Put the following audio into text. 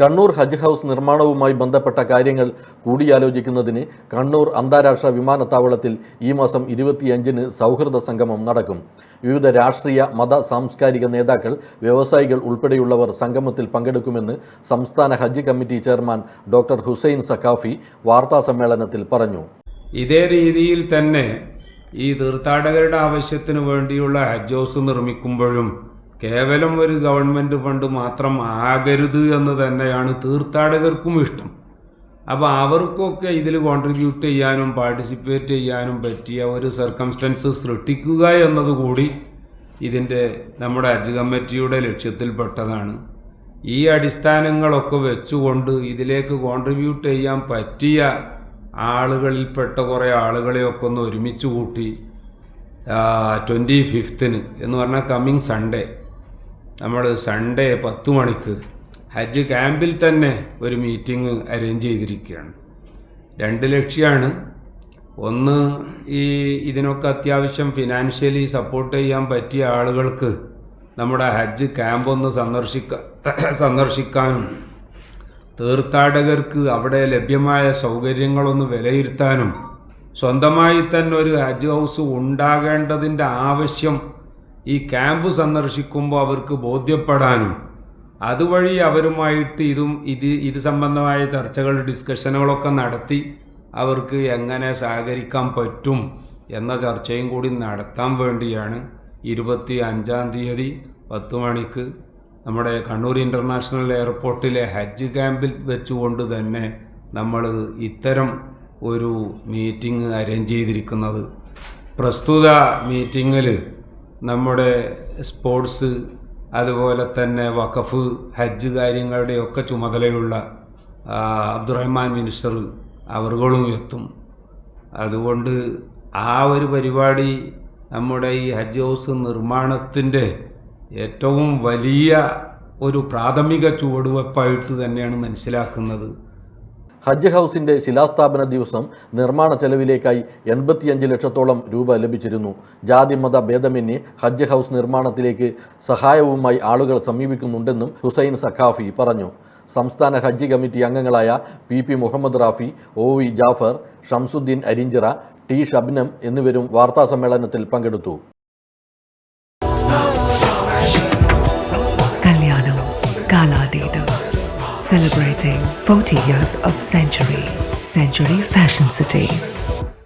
കണ്ണൂർ ഹജ്ജ് house നിർമ്മാണവുമായി ബന്ധപ്പെട്ട കാര്യങ്ങൾ കൂടിയാലോചിക്കുന്നതിന് കണ്ണൂർ അന്താരാഷ്ട്ര വിമാനത്താവളത്തിൽ ഈ മാസം ഇരുപത്തിയഞ്ചിന് സൗഹൃദ സംഗമം നടക്കും. വിവിധ രാഷ്ട്രീയ മത സാംസ്കാരിക നേതാക്കൾ വ്യവസായികൾ ഉൾപ്പെടെയുള്ളവർ സംഗമത്തിൽ പങ്കെടുക്കുമെന്ന് സംസ്ഥാന Hajj committee chairman doctor Hussain Sakhafi വാർത്താസമ്മേളനത്തിൽ പറഞ്ഞു. ഇതേ രീതിയിൽ തന്നെ ഈ തീർത്ഥാടകരുടെ ആവശ്യത്തിന് വേണ്ടിയുള്ള ഹജ്ജ് ഹൗസ് നിർമ്മിക്കുമ്പോഴും കേവലം ഒരു ഗവൺമെന്റ് ഫണ്ട് മാത്രം ആകരുത് എന്ന് തന്നെയാണ് തീർത്ഥാടകർക്കും ഇഷ്ടം. അപ്പോൾ അവർക്കൊക്കെ ഇതിൽ കോൺട്രിബ്യൂട്ട് ചെയ്യാനും പാർട്ടിസിപ്പേറ്റ് ചെയ്യാനും പറ്റിയ ഒരു സർക്കംസ്റ്റൻസ് സൃഷ്ടിക്കുക എന്നതുകൂടി ഇതിന്റെ നമ്മുടെ ഹജ്ജ് കമ്മിറ്റിയുടെ ലക്ഷ്യത്തിൽപ്പെട്ടതാണ്. ഈ അടിസ്ഥാനങ്ങളൊക്കെ വെച്ചുകൊണ്ട് ഇതിലേക്ക് കോൺട്രിബ്യൂട്ട് ചെയ്യാൻ പറ്റിയ ആളുകളിൽപ്പെട്ട കുറേ ആളുകളെയൊക്കെ ഒന്ന് ഒരുമിച്ച് കൂട്ടി ട്വന്റി ഫിഫ്ത്തിന് എന്ന് പറഞ്ഞാൽ കമ്മിങ് സൺഡേ നമ്മൾ സൺഡേ പത്ത് മണിക്ക് ഹജ്ജ് ക്യാമ്പിൽ തന്നെ ഒരു മീറ്റിംഗ് അറേഞ്ച് ചെയ്തിരിക്കുകയാണ്. രണ്ട് ലക്ഷ്യമാണ്. ഒന്ന് ഈ ഇതിനൊക്കെ അത്യാവശ്യം ഫിനാൻഷ്യലി സപ്പോർട്ട് ചെയ്യാൻ പറ്റിയ ആളുകൾക്ക് നമ്മുടെ ഹജ്ജ് ക്യാമ്പ് ഒന്ന് സന്ദർശിക്ക സന്ദർശിക്കാനും തീർത്ഥാടകർക്ക് അവിടെ ലഭ്യമായ സൗകര്യങ്ങളൊന്ന് വിലയിരുത്താനും സ്വന്തമായി തന്നെ ഒരു ഹജ്ജ് ഹൗസ് ഉണ്ടാകേണ്ടതിന്റെ ആവശ്യം ഈ ക്യാമ്പ് സന്ദർശിക്കുമ്പോൾ അവർക്ക് ബോധ്യപ്പെടാനും അതുവഴി അവരുമായിട്ട് ഇതും ഇത് ഇത് സംബന്ധമായ ചർച്ചകൾ ഡിസ്കഷനുകളൊക്കെ നടത്തി അവർക്ക് എങ്ങനെ സഹകരിക്കാൻ പറ്റും എന്ന ചർച്ചയും കൂടി നടത്താൻ വേണ്ടിയാണ് ഇരുപത്തി അഞ്ചാം തീയതി പത്ത് മണിക്ക് നമ്മുടെ കണ്ണൂർ ഇന്റർനാഷണൽ എയർപോർട്ടിലെ ഹജ്ജ് ക്യാമ്പിൽ വെച്ചുകൊണ്ട് തന്നെ നമ്മൾ ഇത്തരം ഒരു മീറ്റിംഗ് അറേഞ്ച് ചെയ്തിരിക്കുന്നത്. പ്രസ്തുത മീറ്റിങ്ങിൽ നമ്മുടെ സ്പോർട്സ് അതുപോലെ തന്നെ വഖഫ് ഹജ്ജ് കാര്യങ്ങളുടെയൊക്കെ ചുമതലയുള്ള അബ്ദുറഹ്മാൻ മിനിസ്റ്റർ അവറുകളും എത്തും. അതുകൊണ്ട് ആ ഒരു പരിപാടി നമ്മുടെ ഈ ഹജ്ജ് ഹൗസ് നിർമ്മാണത്തിന്റെ ഏറ്റവും വലിയ ഒരു പ്രാഥമിക ചുവടുവെപ്പായിട്ട് തന്നെയാണ് മനസ്സിലാക്കുന്നത്. ഹജ്ജ് ഹൗസിന്റെ ശിലാസ്ഥാപന ദിവസം നിർമ്മാണ ചെലവിലേക്കായി എൺപത്തിയഞ്ച് ലക്ഷത്തോളം രൂപ ലഭിച്ചിരുന്നു. ജാതി മത ഭേദമന്യേ ഹജ്ജ് ഹൗസ് നിർമ്മാണത്തിലേക്ക് സഹായവുമായി ആളുകൾ സമീപിക്കുന്നുണ്ടെന്നും ഹുസൈൻ സഖാഫി പറഞ്ഞു. സംസ്ഥാന ഹജ്ജ് കമ്മിറ്റി അംഗങ്ങളായ P P Muhammad Rafi O V Jafar Shamsuddin Arinchira T Shabnam എന്നിവരും വാർത്താസമ്മേളനത്തിൽ പങ്കെടുത്തു. Celebrating 40 years of Century. Century Fashion City.